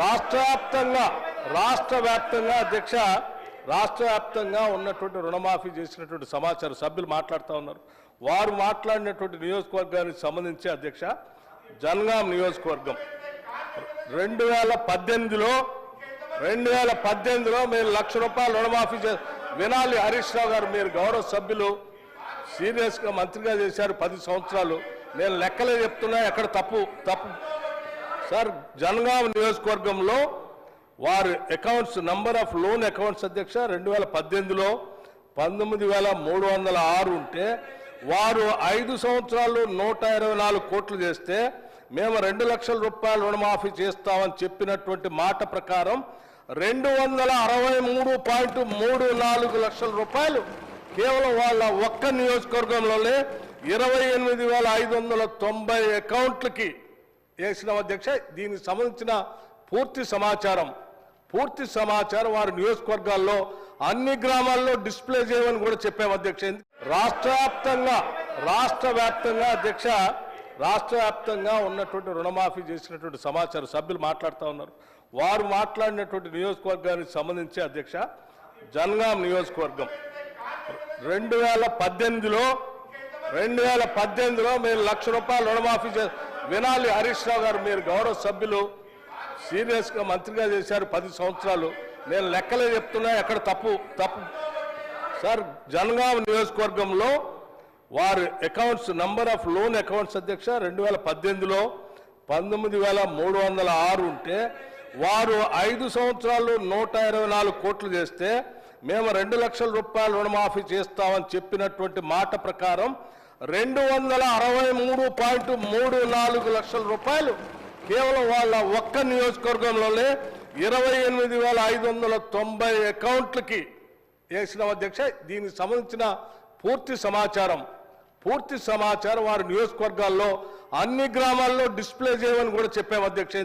రాష్ట్ర వ్యాప్తంగా రాష్ట్ర వ్యాప్తంగా అధ్యక్ష రాష్ట్ర వ్యాప్తంగా ఉన్నటువంటి రుణమాఫీ చేసినటువంటి సమాచారం సభ్యులు మాట్లాడుతూ ఉన్నారు. వారు మాట్లాడినటువంటి నియోజకవర్గానికి సంబంధించి అధ్యక్ష జనగాం నియోజకవర్గం. రెండు వేల పద్దెనిమిదిలో రెండు వేల పద్దెనిమిదిలో మీరు లక్ష రూపాయలు రుణమాఫీ చే వినాలి హరీష్ రావు గారు మీరు గౌరవ సభ్యులు సీరియస్గా మంత్రిగా చేశారు పది సంవత్సరాలు. నేను లెక్కలే చెప్తున్నా ఎక్కడ తప్పు తప్పు సార్ జనగాం నియోజకవర్గంలో వారి accounts number of loan accounts అధ్యక్ష రెండు వేల పద్దెనిమిదిలో పంతొమ్మిది వేల మూడు వందల ఆరు ఉంటే వారు ఐదు సంవత్సరాలు నూట ఇరవై నాలుగు కోట్లు చేస్తే మేము రెండు లక్షల రూపాయలు రుణమాఫీ చేస్తామని చెప్పినటువంటి మాట ప్రకారం రెండు వందల అరవై మూడు పాయింట్ మూడు నాలుగు లక్షల రూపాయలు కేవలం వాళ్ళ ఒక్క నియోజకవర్గంలోనే ఇరవై ఎనిమిది వేల ఐదు వందల తొంభై అకౌంట్లకి వేసిన అధ్యక్ష దీనికి సంబంధించిన పూర్తి సమాచారం. పూర్తి సమాచారం వారి నియోజకవర్గాల్లో అన్ని గ్రామాల్లో డిస్ప్లే చేయమని కూడా చెప్పాము అధ్యక్ష. రాష్ట్ర వ్యాప్తంగా రాష్ట్ర వ్యాప్తంగా అధ్యక్ష రాష్ట్ర వ్యాప్తంగా ఉన్నటువంటి రుణమాఫీ చేసినటువంటి సమాచారం సభ్యులు మాట్లాడుతూ ఉన్నారు. వారు మాట్లాడినటువంటి నియోజకవర్గానికి సంబంధించి అధ్యక్ష జనగాం నియోజకవర్గం. రెండు వేల పద్దెనిమిదిలో రెండు వేల పద్దెనిమిదిలో మేము లక్ష రూపాయలు రుణమాఫీ చేస్తాం వినాలి హరీష్ రావు గారు మీరు గౌరవ సభ్యులు. సీరియస్గా మంత్రిగా చేశారు పది సంవత్సరాలు. నేను లెక్కలే చెప్తున్నా ఎక్కడ తప్పు తప్పు. సార్ జనగాం నియోజకవర్గంలో వారి accounts number of loan accounts అధ్యక్ష రెండు వేల పద్దెనిమిదిలో పంతొమ్మిది వేల మూడు వందల ఆరు ఉంటే వారు ఐదు సంవత్సరాలు నూట ఇరవై నాలుగు కోట్లు చేస్తే మేము రెండు లక్షల రూపాయలు రుణమాఫీ చేస్తామని చెప్పినటువంటి మాట ప్రకారం రెండు వందల అరవై మూడు పాయింట్ మూడు నాలుగు లక్షల రూపాయలు కేవలం వాళ్ళ ఒక్క నియోజకవర్గంలోనే ఇరవై ఎనిమిది వేల ఐదు వందల తొంభై అకౌంట్లకి వేసిన అధ్యక్ష దీనికి సంబంధించిన పూర్తి సమాచారం. పూర్తి సమాచారం వారి నియోజకవర్గాల్లో అన్ని గ్రామాల్లో డిస్ప్లే చేయమని కూడా చెప్పాము అధ్యక్ష.